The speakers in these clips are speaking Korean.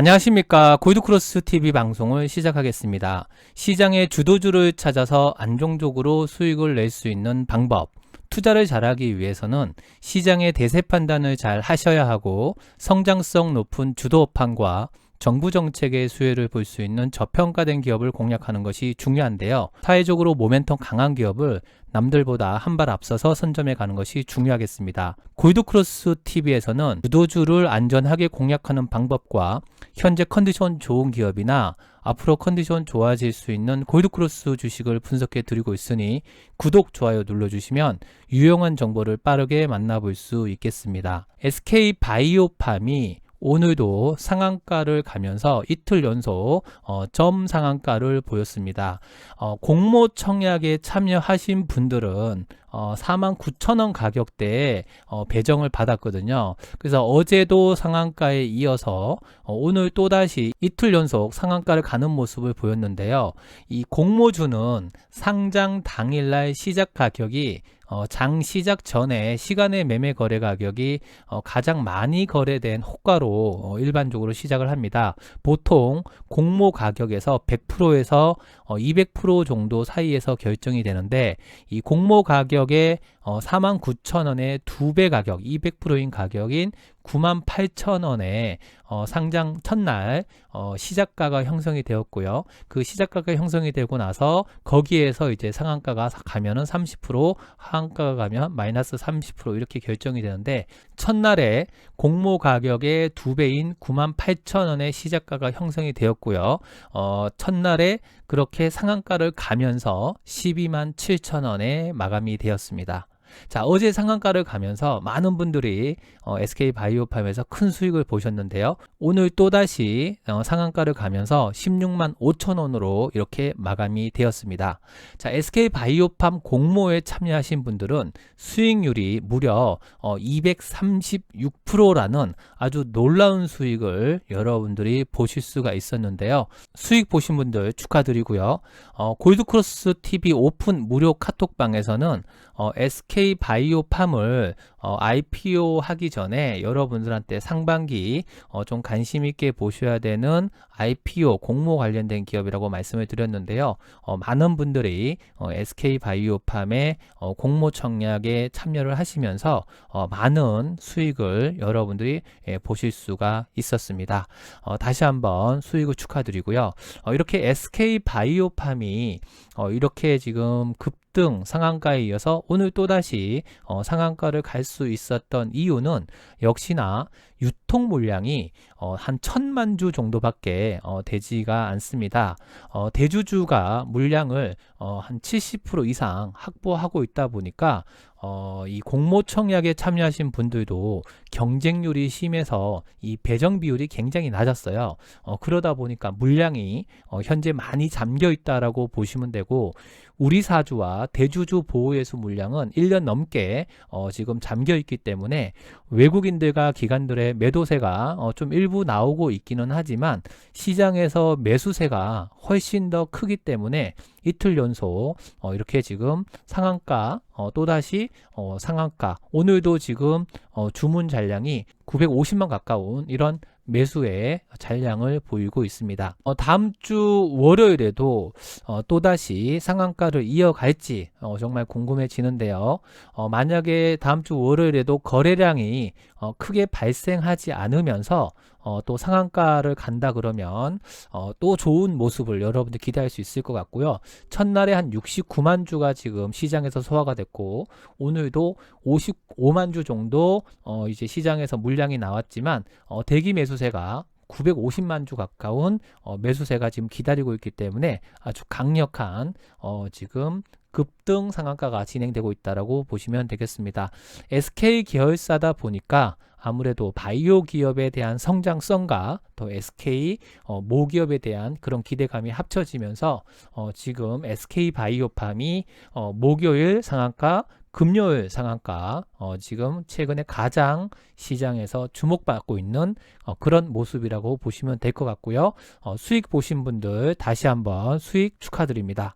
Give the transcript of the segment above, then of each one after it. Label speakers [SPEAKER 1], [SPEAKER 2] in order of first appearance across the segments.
[SPEAKER 1] 안녕하십니까. 골드크로스 TV 방송을 시작하겠습니다. 시장의 주도주를 찾아서 안정적으로 수익을 낼 수 있는 방법. 투자를 잘하기 위해서는 시장의 대세 판단을 잘 하셔야 하고 성장성 높은 주도 업황과 정부 정책의 수혜를 볼 수 있는 저평가된 기업을 공략하는 것이 중요한데요. 사회적으로 모멘텀 강한 기업을 남들보다 한 발 앞서서 선점해 가는 것이 중요하겠습니다. 골드크로스 TV에서는 주도주를 안전하게 공략하는 방법과 현재 컨디션 좋은 기업이나 앞으로 컨디션 좋아질 수 있는 골드크로스 주식을 분석해 드리고 있으니 구독, 좋아요 눌러주시면 유용한 정보를 빠르게 만나볼 수 있겠습니다. SK 바이오팜이 오늘도 상한가를 가면서 이틀 연속 어, 점 상한가를 보였습니다. 어, 공모 청약에 참여하신 분들은 어, 49,000원 가격대에 어, 배정을 받았거든요. 그래서 어제도 상한가에 이어서 어, 오늘 또다시 이틀 연속 상한가를 가는 모습을 보였는데요. 이 공모주는 상장 당일날 시작 가격이 어, 장 시작 전에 시간의 매매 거래 가격이 어, 가장 많이 거래된 호가로 어, 일반적으로 시작을 합니다. 보통 공모 가격에서 100%에서 어, 200% 정도 사이에서 결정이 되는데 이 공모 가격의 어, 49,000원의 두 배 가격, 200%인 가격인 98,000원에 어, 상장 첫날 어, 시작가가 형성이 되었고요. 그 시작가가 형성이 되고 나서 거기에서 이제 상한가가 가면은 30%, 하한가가 가면 마이너스 30% 이렇게 결정이 되는데 첫날에 공모 가격의 두 배인 98,000원의 시작가가 형성이 되었고요. 어, 첫날에 그렇게 상한가를 가면서 12만 7천 원에 마감이 되었습니다. 자, 어제 상한가를 가면서 많은 분들이 어, SK 바이오팜에서 큰 수익을 보셨는데요. 오늘 또다시 어, 상한가를 가면서 16만 5천 원으로 이렇게 마감이 되었습니다. 자, SK 바이오팜 공모에 참여하신 분들은 수익률이 무려 어, 236%라는 아주 놀라운 수익을 여러분들이 보실 수가 있었는데요. 수익 보신 분들 축하드리고요. 어, 골드크로스 TV 오픈 무료 카톡방에서는 어, SK 바이오팜을 어, IPO 하기 전에 여러분들한테 상반기 어, 좀 관심 있게 보셔야 되는 IPO 공모 관련된 기업이라고 말씀을 드렸는데요. 어, 많은 분들이 어, SK 바이오팜의 어, 공모 청약에 참여를 하시면서 어, 많은 수익을 여러분들이 예, 보실 수가 있었습니다. 어, 다시 한번 수익을 축하드리고요. 어, 이렇게 SK 바이오팜이 어, 이렇게 지금 급 등 상한가에 이어서 오늘 또다시 어, 상한가를 갈 수 있었던 이유는 역시나 유통 물량이 어, 한 천만 주 정도밖에 어, 되지가 않습니다. 어, 대주주가 물량을 어, 한 70% 이상 확보하고 있다 보니까 어, 이 공모 청약에 참여하신 분들도 경쟁률이 심해서 이 배정 비율이 굉장히 낮았어요. 어, 그러다 보니까 물량이 어, 현재 많이 잠겨 있다라고 보시면 되고 우리 사주와 대주주 보호예수 물량은 1년 넘게 어, 지금 잠겨 있기 때문에 외국인들과 기관들의 매도세가 어, 좀 일부 나오고 있기는 하지만 시장에서 매수세가 훨씬 더 크기 때문에 이틀 연속 어, 이렇게 지금 상한가 어, 또다시 어, 상한가. 오늘도 지금 어, 주문 잔량이 950만 가까운 이런 매수의 잔량을 보이고 있습니다. 어, 다음 주 월요일에도 어, 또다시 상한가를 이어갈지 어, 정말 궁금해지는데요. 어, 만약에 다음 주 월요일에도 거래량이 어, 크게 발생하지 않으면서 어, 또 상한가를 간다 그러면 어, 또 좋은 모습을 여러분들 기대할 수 있을 것 같고요. 첫날에 한 69만 주가 지금 시장에서 소화가 됐고 오늘도 55만 주 정도 어, 이제 시장에서 물량이 나왔지만 어, 대기 매수세가 950만 주 가까운 어, 매수세가 지금 기다리고 있기 때문에 아주 강력한 어, 지금 급등 상한가가 진행되고 있다라고 보시면 되겠습니다. SK 계열사다 보니까 아무래도 바이오 기업에 대한 성장성과 또 SK 어, 모 기업에 대한 그런 기대감이 합쳐지면서 어, 지금 SK 바이오팜이 어, 목요일 상한가 금요일 상한가 어, 지금 최근에 가장 시장에서 주목받고 있는 어, 그런 모습이라고 보시면 될 것 같고요. 어, 수익 보신 분들 다시 한번 수익 축하드립니다.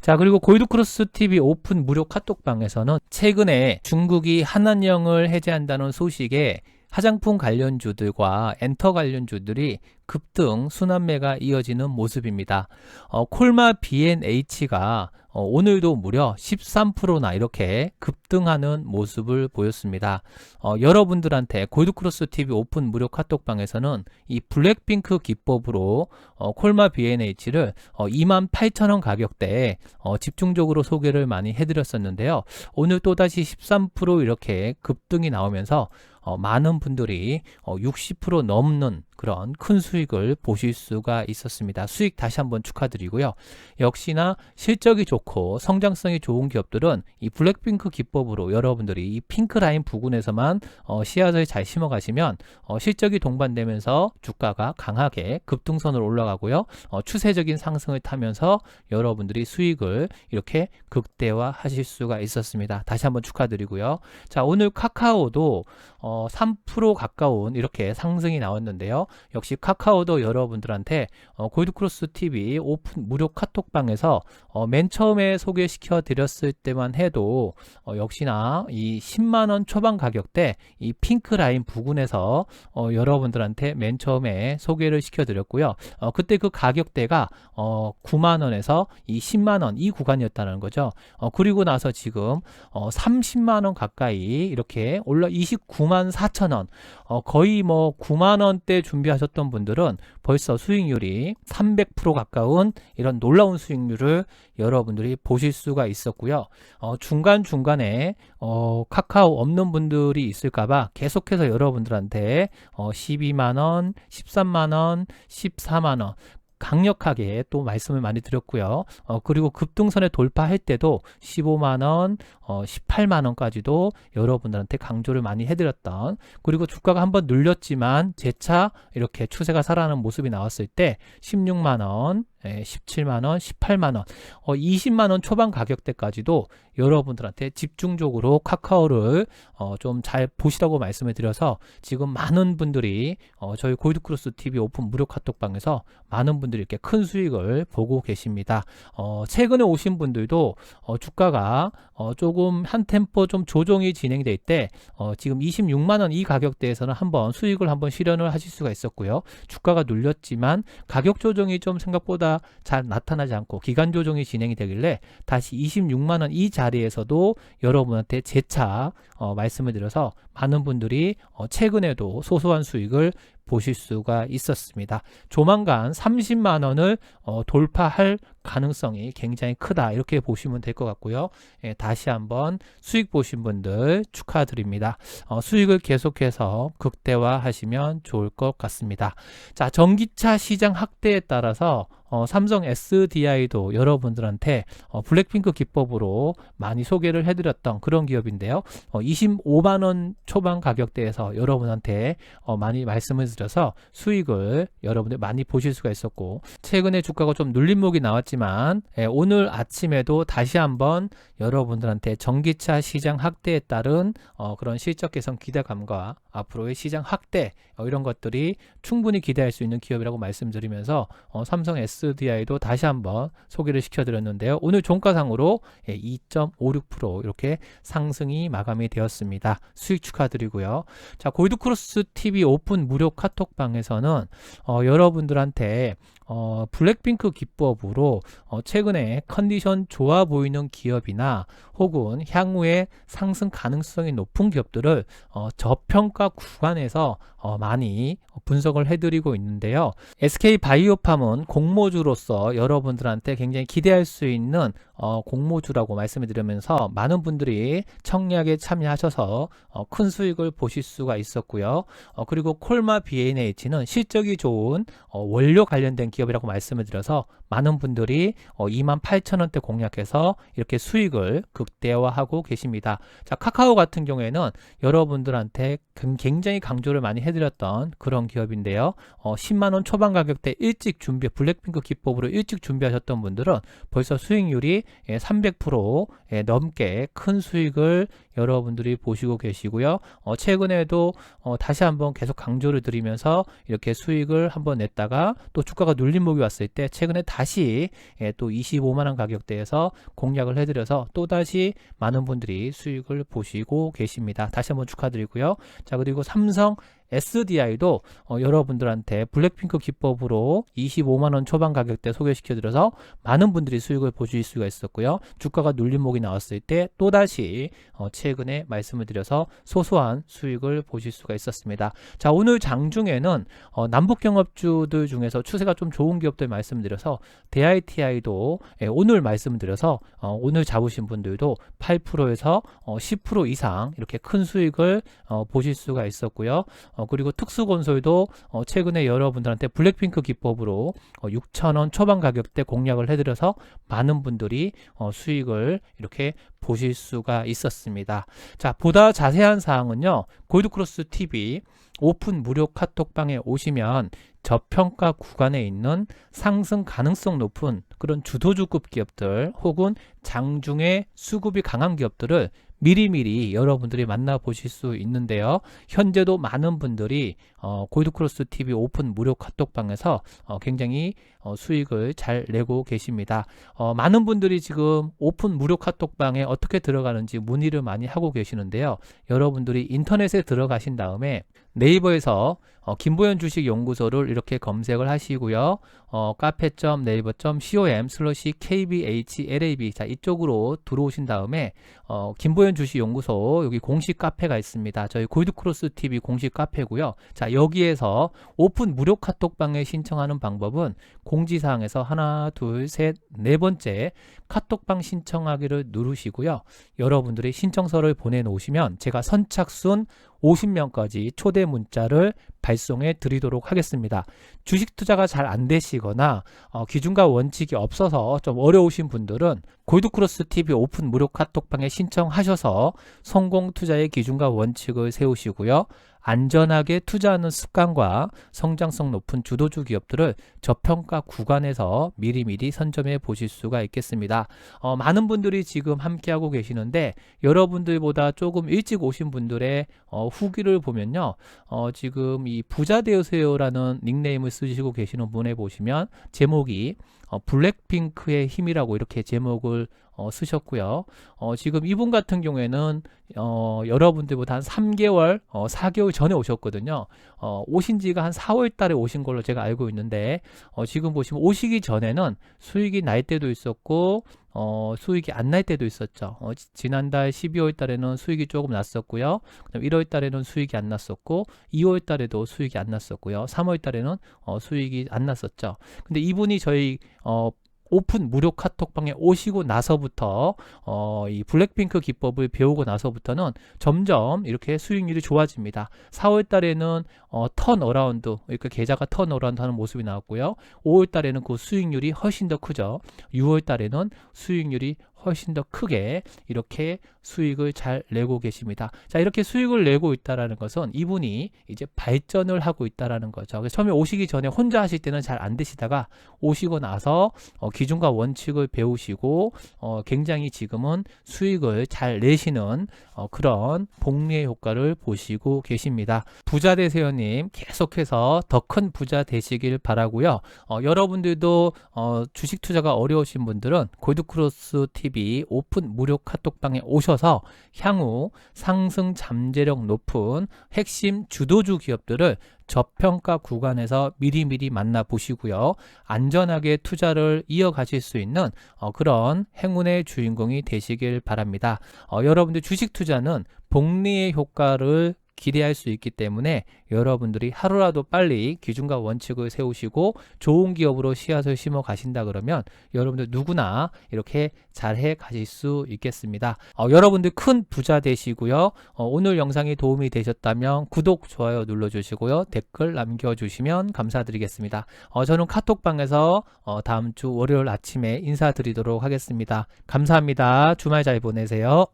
[SPEAKER 1] 자 그리고 골드크로스 TV 오픈 무료 카톡방에서는 최근에 중국이 한한령을 해제한다는 소식에 화장품 관련주들과 엔터 관련주들이 급등 순환매가 이어지는 모습입니다. 어, 콜마 B&H가 어, 오늘도 무려 13%나 이렇게 급등하는 모습을 보였습니다. 어, 여러분들한테 골드크로스 TV 오픈 무료 카톡방에서는 이 블랙핑크 기법으로 어, 콜마 B&H를 어, 28,000원 가격대에 어, 집중적으로 소개를 많이 해드렸었는데요. 오늘 또다시 13% 이렇게 급등이 나오면서 어, 많은 분들이 어, 60% 넘는 그런 큰 수익을 보실 수가 있었습니다. 수익 다시 한번 축하드리고요. 역시나 실적이 좋고 성장성이 좋은 기업들은 이 블랙핑크 기법으로 여러분들이 이 핑크 라인 부근에서만 어, 씨앗을 잘 심어 가시면 어, 실적이 동반되면서 주가가 강하게 급등선으로 올라가고요. 어, 추세적인 상승을 타면서 여러분들이 수익을 이렇게 극대화 하실 수가 있었습니다. 다시 한번 축하드리고요. 자, 오늘 카카오도 어, 3% 가까운 이렇게 상승이 나왔는데요. 역시 카카오도 여러분들한테 어, 골드크로스 TV 오픈 무료 카톡방에서 어, 맨 처음에 소개시켜 드렸을 때만 해도 어, 역시나 이 10만 원 초반 가격대 이 핑크 라인 부근에서 어, 여러분들한테 맨 처음에 소개를 시켜 드렸고요. 어, 그때 그 가격대가 어, 9만 원에서 이 10만 원 이 구간이었다는 거죠. 어, 그리고 나서 지금 어, 30만 원 가까이 이렇게 올라 29만 4천 원 어, 거의 뭐 9만 원대 준비하셨던 분들은 벌써 수익률이 300% 가까운 이런 놀라운 수익률을 여러분들이 보실 수가 있었고요. 어, 중간 중간에 어, 카카오 없는 분들이 있을까봐 계속해서 여러분들한테 어, 12만 원, 13만 원, 14만 원 강력하게 또 말씀을 많이 드렸고요. 어, 그리고 급등선에 돌파할 때도 15만 원, 어, 18만 원까지도 여러분들한테 강조를 많이 해드렸던 그리고 주가가 한번 눌렸지만 재차 이렇게 추세가 살아나는 모습이 나왔을 때 16만 원, 17만 원, 18만 원, 어, 20만 원 초반 가격대까지도 여러분들한테 집중적으로 카카오를 어, 좀 잘 보시라고 말씀을 드려서 지금 많은 분들이 어, 저희 골드크로스 TV 오픈 무료 카톡방에서 많은 분들이 이렇게 큰 수익을 보고 계십니다. 어, 최근에 오신 분들도 어, 주가가 어, 조금 한 템포 좀 조정이 진행될 때 어, 지금 26만 원 이 가격대에서는 한번 수익을 한번 실현을 하실 수가 있었고요. 주가가 눌렸지만 가격 조정이 좀 생각보다 잘 나타나지 않고 기간 조정이 진행이 되길래 다시 26만 원 이 자리에서도 여러분한테 재차 어, 말씀을 드려서 많은 분들이 어, 최근에도 소소한 수익을 보실 수가 있었습니다. 조만간 30만 원을 어, 돌파할 가능성이 굉장히 크다 이렇게 보시면 될 것 같고요. 예, 다시 한번 수익 보신 분들 축하드립니다. 어, 수익을 계속해서 극대화하시면 좋을 것 같습니다. 자, 전기차 시장 확대에 따라서 어, 삼성 SDI도 여러분들한테 어, 블랙핑크 기법으로 많이 소개를 해드렸던 그런 기업인데요. 어, 25만 원 초반 가격대에서 여러분한테 어, 많이 말씀을 드려서 수익을 여러분들 많이 보실 수가 있었고 최근에 주가가 좀 눌림목이 나왔지만 예, 오늘 아침에도 다시 한번 여러분들한테 전기차 시장 확대에 따른 어, 그런 실적 개선 기대감과 앞으로의 시장 확대 어, 이런 것들이 충분히 기대할 수 있는 기업이라고 말씀드리면서 어, 삼성 SDI도 다시 한번 소개를 시켜드렸는데요. 오늘 종가상으로 예, 2.56% 이렇게 상승이 마감이 되었습니다. 수익 축하드리고요. 자 골드크로스 TV 오픈 무료 카톡방에서는 어, 여러분들한테 어, 블랙핑크 기법으로 어, 최근에 컨디션 좋아 보이는 기업이나 혹은 향후에 상승 가능성이 높은 기업들을 어, 저평가 구간에서 어, 많이 분석을 해드리고 있는데요. SK 바이오팜은 공모주로서 여러분들한테 굉장히 기대할 수 있는 어, 공모주라고 말씀을 드리면서 많은 분들이 청약에 참여하셔서 어, 큰 수익을 보실 수가 있었고요. 어, 그리고 콜마 B&H는 실적이 좋은 어, 원료 관련된 기업이라고 말씀을 드려서 많은 분들이 어, 28,000원대 공략해서 이렇게 수익을 극대화하고 계십니다. 자, 카카오 같은 경우에는 여러분들한테 굉장히 강조를 많이 해드렸던 그런 기업인데요. 어, 10만 원 초반 가격대 일찍 준비, 블랙핑크 기법으로 일찍 준비하셨던 분들은 벌써 수익률이 300% 예, 예, 넘게 큰 수익을 여러분들이 보시고 계시고요. 어, 최근에도 어, 다시 한번 계속 강조를 드리면서 이렇게 수익을 한번 냈다가 또 주가가 눌림목이 왔을 때 최근에 다시 예, 또 25만 원 가격대에서 공략을 해드려서 또 다시 많은 분들이 수익을 보시고 계십니다. 다시 한번 축하드리고요. 자 그리고 삼성 SDI도 어, 여러분들한테 블랙핑크 기법으로 25만원 초반 가격대 소개시켜드려서 많은 분들이 수익을 보실 수가 있었고요. 주가가 눌림목이 나왔을 때 또다시 어, 최근에 말씀을 드려서 소소한 수익을 보실 수가 있었습니다. 자 오늘 장중에는 어, 남북경업주들 중에서 추세가 좀 좋은 기업들 말씀드려서 DITI도 예, 오늘 말씀드려서 어, 오늘 잡으신 분들도 8%에서 어, 10% 이상 이렇게 큰 수익을 어, 보실 수가 있었고요. 어, 그리고 특수건설도 어, 최근에 여러분들한테 블랙핑크 기법으로 어, 6,000원 초반 가격대 공략을 해드려서 많은 분들이 어, 수익을 이렇게 보실 수가 있었습니다. 자, 보다 자세한 사항은요, 골드크로스 TV 오픈 무료 카톡방에 오시면 저평가 구간에 있는 상승 가능성 높은 그런 주도주급 기업들 혹은 장중에 수급이 강한 기업들을 미리미리 여러분들이 만나보실 수 있는데요. 현재도 많은 분들이 어, 골드크로스 TV 오픈 무료 카톡방에서 어, 굉장히 어, 수익을 잘 내고 계십니다. 어, 많은 분들이 지금 오픈 무료 카톡방에 어떻게 들어가는지 문의를 많이 하고 계시는데요. 여러분들이 인터넷에 들어가신 다음에 네이버에서 어, 김보현 주식 연구소를 이렇게 검색을 하시고요. 어, 카페.네이버.com 슬러시 kbhlab 자 이쪽으로 들어오신 다음에 어, 김보현 주식 연구소 여기 공식 카페가 있습니다. 저희 골드크로스 TV 공식 카페고요. 자 여기에서 오픈 무료 카톡방에 신청하는 방법은 공지사항에서 하나 둘 셋 네 번째 카톡방 신청하기를 누르시고요. 여러분들이 신청서를 보내놓으시면 제가 선착순 50명까지 초대 문자를 발송해 드리도록 하겠습니다. 주식 투자가 잘 안 되시거나 어, 기준과 원칙이 없어서 좀 어려우신 분들은 골드크로스 TV 오픈 무료 카톡방에 신청하셔서 성공 투자의 기준과 원칙을 세우시고요. 안전하게 투자하는 습관과 성장성 높은 주도주 기업들을 저평가 구간에서 미리미리 선점해 보실 수가 있겠습니다. 어, 많은 분들이 지금 함께하고 계시는데 여러분들보다 조금 일찍 오신 분들의 어, 후기를 보면요. 어, 지금 이 부자 되으세요라는 닉네임을 쓰시고 계시는 분에 보시면 제목이 어, 블랙핑크의 힘이라고 이렇게 제목을 어, 쓰셨고요. 어, 지금 이분 같은 경우에는 어, 여러분들보다 한 3개월, 어, 4개월 전에 오셨거든요. 어, 오신 지가 한 4월 달에 오신 걸로 제가 알고 있는데 어, 지금 보시면 오시기 전에는 수익이 날 때도 있었고 어, 수익이 안 날 때도 있었죠. 어, 지, 난달 12월 달에는 수익이 조금 났었고요. 그다음 1월 달에는 수익이 안 났었고 2월 달에도 수익이 안 났었고요. 3월 달에는 어, 수익이 안 났었죠. 근데 이분이 저희 어, 오픈 무료 카톡방에 오시고 나서부터 어, 이 블랙핑크 기법을 배우고 나서부터는 점점 이렇게 수익률이 좋아집니다. 4월 달에는 어, 턴 어라운드, 그러니까 계좌가 턴 어라운드 하는 모습이 나왔고요. 5월 달에는 그 수익률이 훨씬 더 크죠. 6월 달에는 수익률이 훨씬 더 크게 이렇게 수익을 잘 내고 계십니다. 자, 이렇게 수익을 내고 있다라는 것은 이분이 이제 발전을 하고 있다라는 거죠. 그래서 처음에 오시기 전에 혼자 하실 때는 잘 안 되시다가 오시고 나서 어, 기준과 원칙을 배우시고 어, 굉장히 지금은 수익을 잘 내시는 어, 그런 복리의 효과를 보시고 계십니다. 부자 되세요님 계속해서 더 큰 부자 되시길 바라고요. 어, 여러분들도 어, 주식 투자가 어려우신 분들은 골드크로스 TV 오픈 무료 카톡방에 오셔서 향후 상승 잠재력 높은 핵심 주도주 기업들을 저평가 구간에서 미리미리 만나보시고요. 안전하게 투자를 이어가실 수 있는 어, 그런 행운의 주인공이 되시길 바랍니다. 어, 여러분들 주식 투자는 복리의 효과를 기대할 수 있기 때문에 여러분들이 하루라도 빨리 기준과 원칙을 세우시고 좋은 기업으로 씨앗을 심어 가신다 그러면 여러분들 누구나 이렇게 잘해 가실 수 있겠습니다. 어, 여러분들 큰 부자 되시고요. 어, 오늘 영상이 도움이 되셨다면 구독, 좋아요 눌러주시고요. 댓글 남겨주시면 감사드리겠습니다. 어, 저는 카톡방에서 어, 다음 주 월요일 아침에 인사드리도록 하겠습니다. 감사합니다. 주말 잘 보내세요.